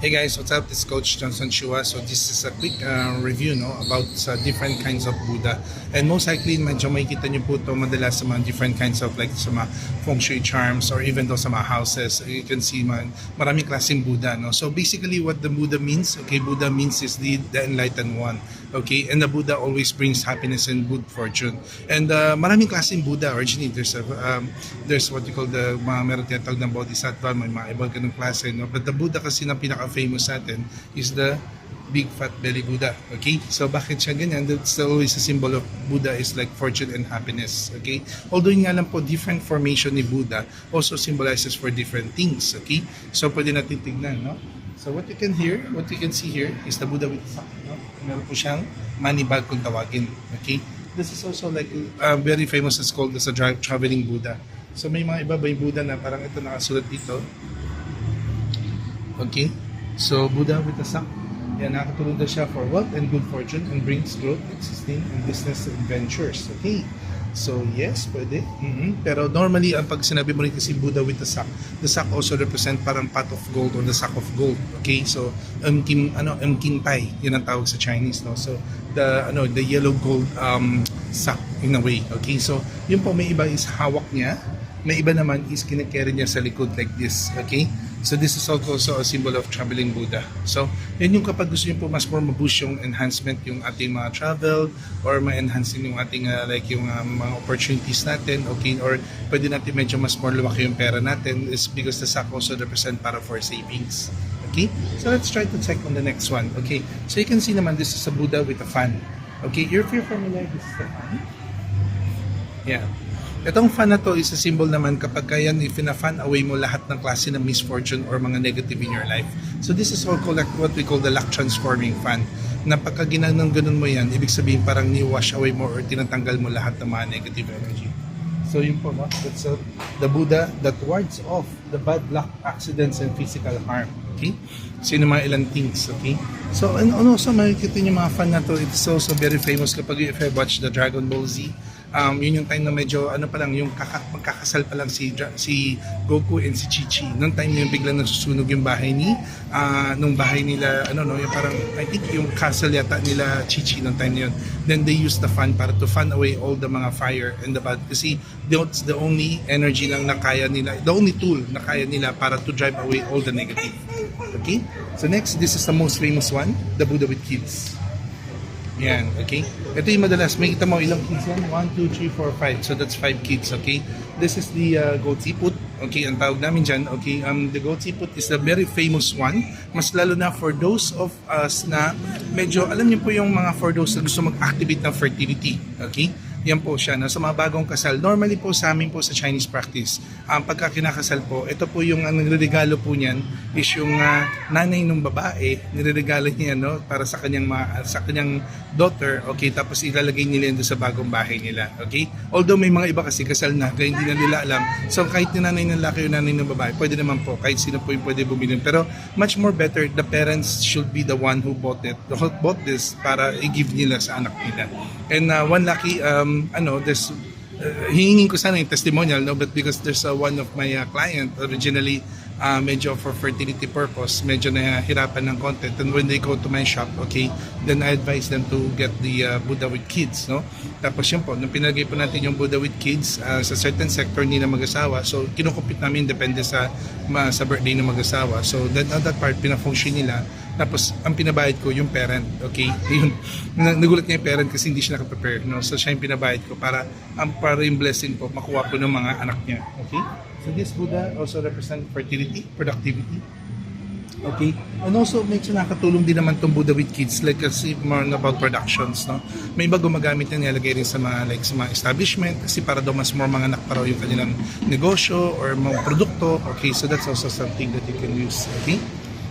Hey guys, what's up? This is Coach Johnson Chua. So this is a quick uh, review no about sa different kinds of Buddha. And most likely, medyo makikita niyo po ito madalas sa mga different kinds of like sa mga feng shui charms or even though sa mga houses. You can see man, maraming klaseng Buddha. No? So basically what the Buddha means, okay, Buddha means is the, the enlightened one. Okay, and the Buddha always brings happiness and good fortune. And uh, maraming klaseng Buddha. Originally, there's a, um, there's what you call the mga meron tinatawag ng Bodhisattva, may mga ibang ganung klase. No? But the Buddha kasi na pinaka-famous natin is the big fat belly Buddha. Okay? So bakit siya ganyan? That's always a symbol of Buddha is like fortune and happiness. Okay? Although yun nga lang po, different formation ni Buddha also symbolizes for different things. Okay? So pwede natin tignan, no? So what you can hear, what you can see here is the Buddha with sack. No? Meron po siyang money bag kung tawagin. Okay? This is also like uh, very famous as called as a traveling Buddha. So may mga iba ba yung Buddha na parang ito nakasulat dito. Okay? So Buddha with a sack. Yan, nakatulong daw siya for wealth and good fortune and brings growth, existing and business adventures. Okay? So yes, pwede. Mhm. Pero normally, ang pag sinabi mo rin kasi Buddha with the sack, the sack also represent parang pot of gold or the sack of gold. Okay? So, umkim, ano, umkin pai, yun ang tawag sa Chinese, no? So, the, ano, the yellow gold um, sack in a way. Okay? So, yun po, may iba is hawak niya, may iba naman is kinakarry niya sa likod like this. Okay? So this is also a symbol of traveling Buddha. So, yan yung kapag gusto niyo po mas more maboost yung enhancement yung ating mga travel or ma-enhance yung ating uh, like yung uh, mga opportunities natin, okay? Or pwede natin medyo mas more lumaki yung pera natin is because the sack also represent para for savings. Okay? So let's try to check on the next one. Okay? So you can see naman this is a Buddha with a fan. Okay? You're familiar, this is the fan. Yeah. Itong fan na to is a symbol naman kapag kaya if fan away mo lahat ng klase ng misfortune or mga negative in your life. So this is all called like what we call the luck transforming fan. Na pagka ginanong ganun mo yan, ibig sabihin parang ni-wash away mo or tinatanggal mo lahat ng mga negative energy. So yun po, no? that's uh, the Buddha that wards off the bad luck, accidents, and physical harm. Okay? So yun mga ilang things, okay? So and also makikita niyo mga fan na to, it's also very famous kapag you watch the Dragon Ball Z, um, yun yung time na medyo ano pa lang yung kaka, magkakasal pa lang si si Goku and si Chi-Chi. Noong time na yung biglang nasusunog yung bahay ni ah, nung bahay nila ano no yung parang I think yung castle yata nila Chi-Chi noong time na yun. Then they use the fan para to fan away all the mga fire and the bad kasi that's the only energy lang na kaya nila, the only tool na kaya nila para to drive away all the negative. Okay? So next, this is the most famous one, the Buddha with kids. Yan, okay? Ito yung madalas, may kita mo ilang kids yan? 1, 2, 3, 4, 5. So that's 5 kids, okay? This is the uh, goat siput. Okay, ang tawag namin dyan, okay? Um, the goat siput is a very famous one. Mas lalo na for those of us na medyo, alam niyo po yung mga for those na gusto mag-activate ng fertility, okay? Yan po siya. No? Sa mga bagong kasal, normally po sa amin po sa Chinese practice, ang pagka kinakasal po, ito po yung ang nagregalo po niyan is yung ah, nanay ng babae, nireregalo niya no para sa kanyang ma- sa kanyang daughter, okay, tapos ilalagay nila yun sa bagong bahay nila, okay? Although may mga iba kasi kasal na, kaya hindi na nila alam. So kahit ni nanay ng lalaki o nanay ng babae, pwede naman po, kahit sino po yung pwede bumili. Pero much more better, the parents should be the one who bought it, who bought this para i-give nila sa anak nila. And uh, one lucky, um, ano, there's, uh, hihingin ko sana yung testimonial, no? But because there's uh, one of my uh, client, originally, uh, medyo for fertility purpose, medyo nahirapan ng content. And when they go to my shop, okay, then I advise them to get the uh, Buddha with kids, no? Tapos yun po, nung pinagay po natin yung Buddha with kids uh, sa certain sector ni na mag-asawa, so kinukupit namin depende sa ma, sa birthday ng mag-asawa. So that, that part, pina-function nila. Tapos, ang pinabayad ko, yung parent, okay? Yun, na- nagulat niya yung parent kasi hindi siya nakaprepare, no? So, siya yung pinabayad ko para, ang para yung blessing po, makuha ko ng mga anak niya, okay? So, this Buddha also represent fertility, productivity, Okay? And also, medyo nakatulong din naman tong Buddha with Kids, like kasi more about productions, no? May iba gumagamit na nilalagay rin sa mga, like, sa mga establishment kasi para daw mas more mga anak pa raw yung kanilang negosyo or mga produkto. Okay, so that's also something that you can use. Okay?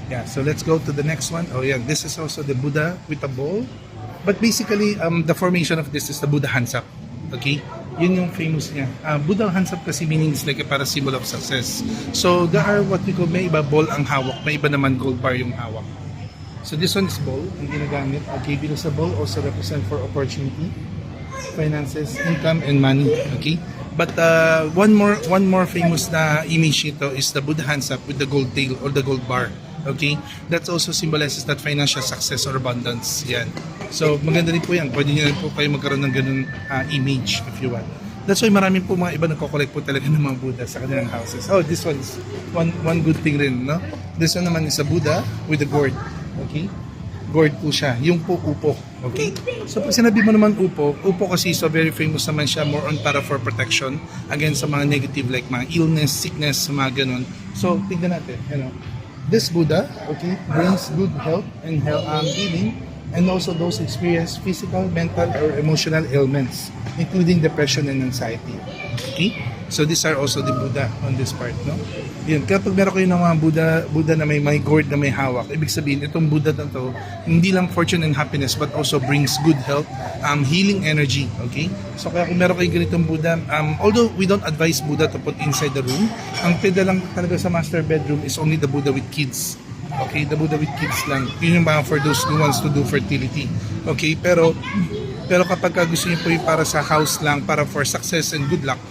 Yeah, so let's go to the next one. Oh yeah, this is also the Buddha with a bowl. But basically, um, the formation of this is the Buddha hands up. Okay? Yun yung famous niya. Uh, Buddha hands up kasi meaning is like a para symbol of success. So there are what we call, may iba ball ang hawak, may iba naman gold bar yung hawak. So this one is ball, ang ginagamit. Okay, because sa ball also represent for opportunity, finances, income, and money. Okay? But uh, one more one more famous na image nito is the Buddha hands up with the gold tail or the gold bar. Okay? That also symbolizes that financial success or abundance. Yan. So, maganda rin po yan. Pwede nyo po kayo magkaroon ng ganun uh, image if you want. That's why marami po mga iba nagko-collect po talaga ng mga Buddha sa kanilang houses. Oh, this one is one one good thing rin, no? This one naman is a Buddha with a gourd. Okay? Gourd po siya. Yung po upo. Okay? So pag sinabi mo naman upo, upo kasi so very famous naman siya more on para for protection against sa mga negative like mga illness, sickness, mga ganun. So tignan natin, you know. This Buddha, okay, brings good health and health, um, healing and also those experience physical, mental, or emotional ailments, including depression and anxiety. Okay? So these are also the Buddha on this part, no? Yun, kapag meron kayo ng mga Buddha, Buddha na may, may gourd na may hawak, ibig sabihin, itong Buddha na to, hindi lang fortune and happiness, but also brings good health, um, healing energy, okay? So kaya kung meron kayo ganitong Buddha, um, although we don't advise Buddha to put inside the room, ang pwede lang talaga sa master bedroom is only the Buddha with kids. Okay, the Buddha with kids lang. Yun yung mga for those who wants to do fertility. Okay, pero pero kapag ka gusto niyo po yung para sa house lang, para for success and good luck,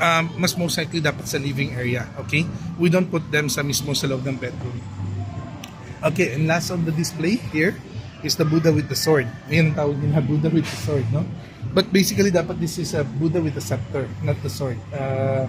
um, mas most likely dapat sa living area. Okay? We don't put them sa mismo sa loob ng bedroom. Okay, and last on the display here is the Buddha with the sword. Ayan ang tawag nila, Buddha with the sword, no? But basically, dapat this is a Buddha with a scepter, not the sword. Uh,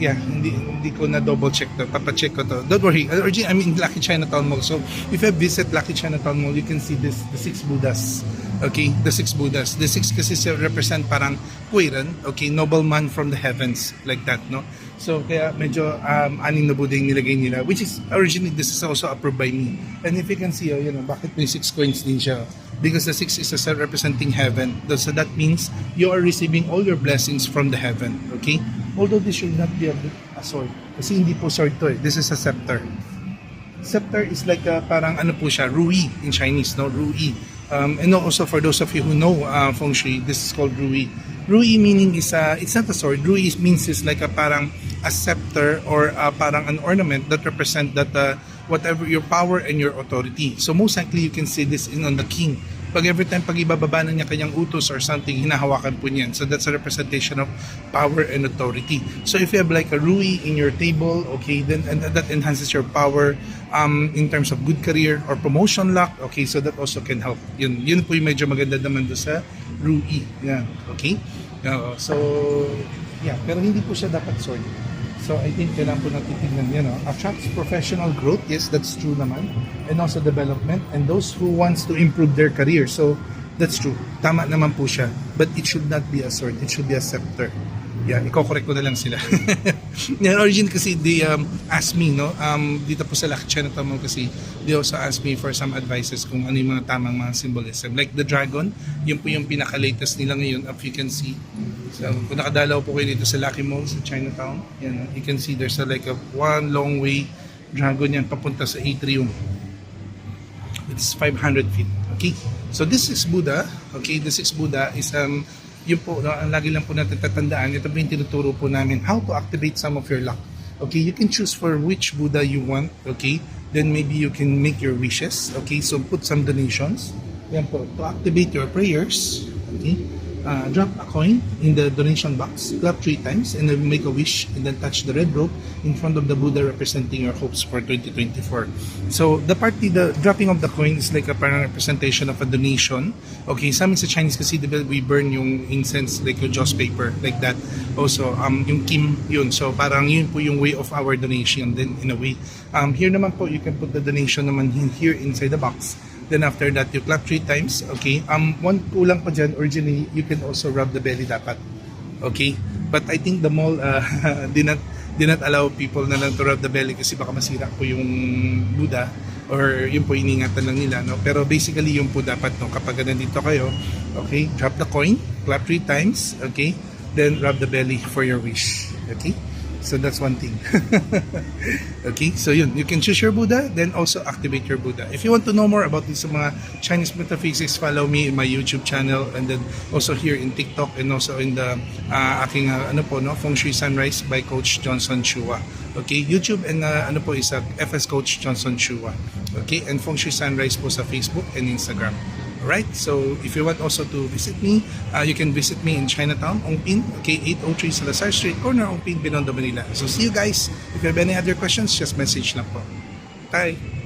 yeah, hindi hindi ko na double check to. Papa-check ko to. Don't worry. Uh, I mean, Lucky Chinatown Mall. So, if you visit Lucky Chinatown Mall, you can see this, the six Buddhas. Okay, the six Buddhas. The six kasi represent parang Kuiran, okay, nobleman from the heavens, like that, no? So, kaya medyo um, aning na Buddha yung nilagay nila, which is, originally, this is also approved by me. And if you can see, oh, you know, bakit may six coins din siya? Because the six is a representing heaven. So that means you are receiving all your blessings from the heaven, okay? Although this should not be a, a sword. Kasi hindi po sword to eh. This is a scepter. Scepter is like a, parang ano po siya, rui in Chinese, no? Rui. Um, and also for those of you who know uh, feng shui, this is called rui. Rui meaning is a, it's not a sword. Rui means is like a parang a scepter or uh, parang an ornament that represent that uh, whatever your power and your authority. So most likely you can see this in on the king. Pag every time pag ibababa na niya kanyang utos or something, hinahawakan po niyan. So that's a representation of power and authority. So if you have like a rui in your table, okay, then and that enhances your power um, in terms of good career or promotion luck. Okay, so that also can help. Yun, yun po yung medyo maganda naman do sa rui. Yan, okay? Oo, so, yeah, pero hindi po siya dapat sword. So I think kailangan po natin tignan yan. No? Attracts professional growth, yes, that's true naman. And also development. And those who wants to improve their career. So that's true. Tama naman po siya. But it should not be a sword. It should be a scepter. Yeah, iko-correct ko na lang sila. Yan, origin kasi they um, asked me, no? Um, dito po sa Lucky Chinatown Mall kasi they also asked me for some advices kung ano yung mga tamang mga symbolism. Like the dragon, yun po yung pinaka-latest nila ngayon, if you can see. So, kung nakadalaw po kayo dito sa Lucky Mall sa Chinatown, yan, no? you can see there's a, like a one long way dragon yan papunta sa atrium. It's 500 feet. Okay? So this is Buddha. Okay, this is Buddha is um yun po, no, ang lagi lang po natin tatandaan, ito po yung tinuturo po namin, how to activate some of your luck. Okay, you can choose for which Buddha you want, okay? Then maybe you can make your wishes, okay? So put some donations. Yan po, to activate your prayers, okay? Uh, drop a coin in the donation box, clap three times, and then make a wish, and then touch the red rope in front of the Buddha representing your hopes for 2024. So, the party, the dropping of the coin is like a parang representation of a donation. Okay, sa amin sa Chinese kasi, di ba, we burn yung incense, like yung joss paper, like that. Also, um, yung kim, yun. So, parang yun po yung way of our donation, then in a way. Um, here naman po, you can put the donation naman here inside the box. Then after that, you clap three times. Okay. Um, one kulang pa dyan, originally, you can also rub the belly dapat. Okay. But I think the mall uh, did not did not allow people na lang to rub the belly kasi baka masira po yung Buddha or yun po iningatan lang nila no pero basically yun po dapat no kapag nandito kayo okay drop the coin clap three times okay then rub the belly for your wish okay so that's one thing. Okay so yun you can choose your Buddha then also activate your Buddha. If you want to know more about these mga Chinese metaphysics follow me in my YouTube channel and then also here in TikTok and also in the uh, aking uh, ano po no Feng Shui Sunrise by Coach Johnson Chua. Okay YouTube and uh, ano po is uh, FS Coach Johnson Chua. Okay and Feng Shui Sunrise po sa Facebook and Instagram Alright, so if you want also to visit me, uh, you can visit me in Chinatown, Ongpin, okay, 803 Salazar Street, corner Ongpin, Binondo, Manila. So see you guys. If you have any other questions, just message lang po. Bye!